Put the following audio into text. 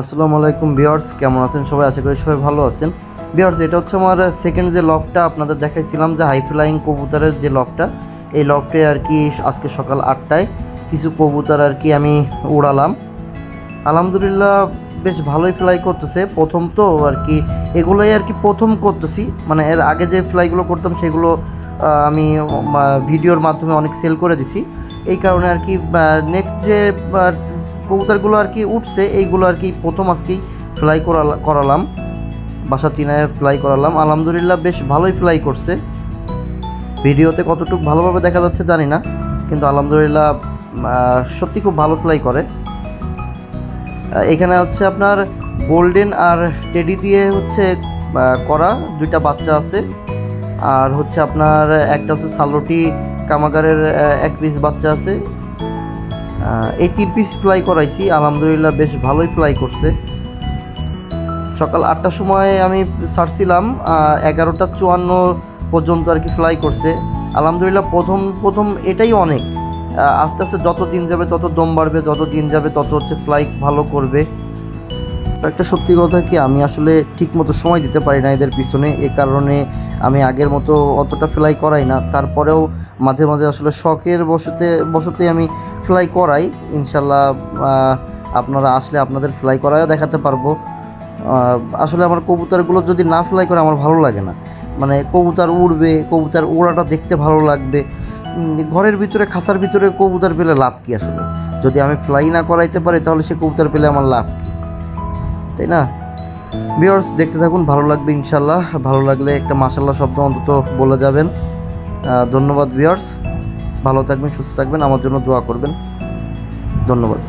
আসসালামু আলাইকুম বিয়ার্স কেমন আছেন সবাই? আশা করি সবাই ভালো আছেন। বিয়ার্স এটা হচ্ছে আমার সেকেন্ড যে লকটা আপনাদের দেখাইছিলাম যে হাই ফ্লাইং কবুতরের যে লকটা এই লকটে আর কি আজকে সকাল আটটায় কিছু কবুতর আর কি আমি উড়ালাম। আলহামদুলিল্লাহ বেশ ভালোই ফ্লাই করতেছে। প্রথম তো আর কি, এগুলোই আর কি প্রথম করতেছি। মানে এর আগে যে ফ্লাইগুলো করতাম সেগুলো আমি ভিডিওর মাধ্যমে অনেক সেল করে দিছি। এই কারণে আর কি নেক্সট যে কবুতরগুলো আর কি উঠছে, এইগুলো আর কি প্রথম আজকেই ফ্লাই করালা করালাম। বাসা চিনায় ফ্লাই করালাম। আলহামদুলিল্লাহ বেশ ভালোই ফ্লাই করছে। ভিডিওতে কতটুকু ভালোভাবে দেখা যাচ্ছে জানি না, কিন্তু আলহামদুলিল্লাহ সত্যি খুব ভালো ফ্লাই করে। এখানে হচ্ছে আপনার গোল্ডেন আর টেডি দিয়ে হচ্ছে করা দুইটা বাচ্চা আছে। আর হচ্ছে আপনার একটা হচ্ছে সালোটি কামাগারের এক পিস বাচ্চা আছে। এই তিন পিস ফ্লাই করাইছি, আলহামদুলিল্লাহ বেশ ভালোই ফ্লাই করছে। সকাল আটটার সময় আমি ছাড়ছিলাম এগারোটা চুয়ান্ন পর্যন্ত আর কি ফ্লাই করছে। আলহামদুলিল্লাহ প্রথম প্রথম এটাই অনেক। আস্তে আস্তে যত দিন যাবে, তত দম বাড়বে, যত দিন যাবে, তত হচ্ছে ফ্লাই ভালো করবে। একটা সত্যি কথা কি, আমি আসলে ঠিক মতো সময় দিতে পারি না এদের পিছনে। এ কারণে আমি আগের মতো অতটা ফ্লাই করাই না। তারপরেও মাঝে মাঝে আসলে শখের বসতে বসতে আমি ফ্লাই করাই। ইনশাল্লাহ আপনারা আসলে আপনাদের ফ্লাই করাও দেখাতে পারব। আসলে আমার কবুতরগুলো যদি না ফ্লাই করে, আমার ভালো লাগে না। মানে কবুতর উড়বে, কবুতর ওড়াটা দেখতে ভালো লাগবে। ঘরের ভিতরে খাসার ভিতরে কবুতর পেলে লাভ কী আসলে? যদি আমি ফ্লাই না করাইতে পারি, তাহলে সে কবুতর পেলে আমার লাভ কি? তাই না? বিয়ার্স দেখতে থাকুন, ভালো লাগবে ইনশাল্লাহ ভালো লাগলে একটা মাসাল্লাহ শব্দ অন্তত বলে যাবেন। ধন্যবাদ বিয়ার্স ভালো থাকবেন, সুস্থ থাকবেন, আমার জন্য দোয়া করবেন। ধন্যবাদ।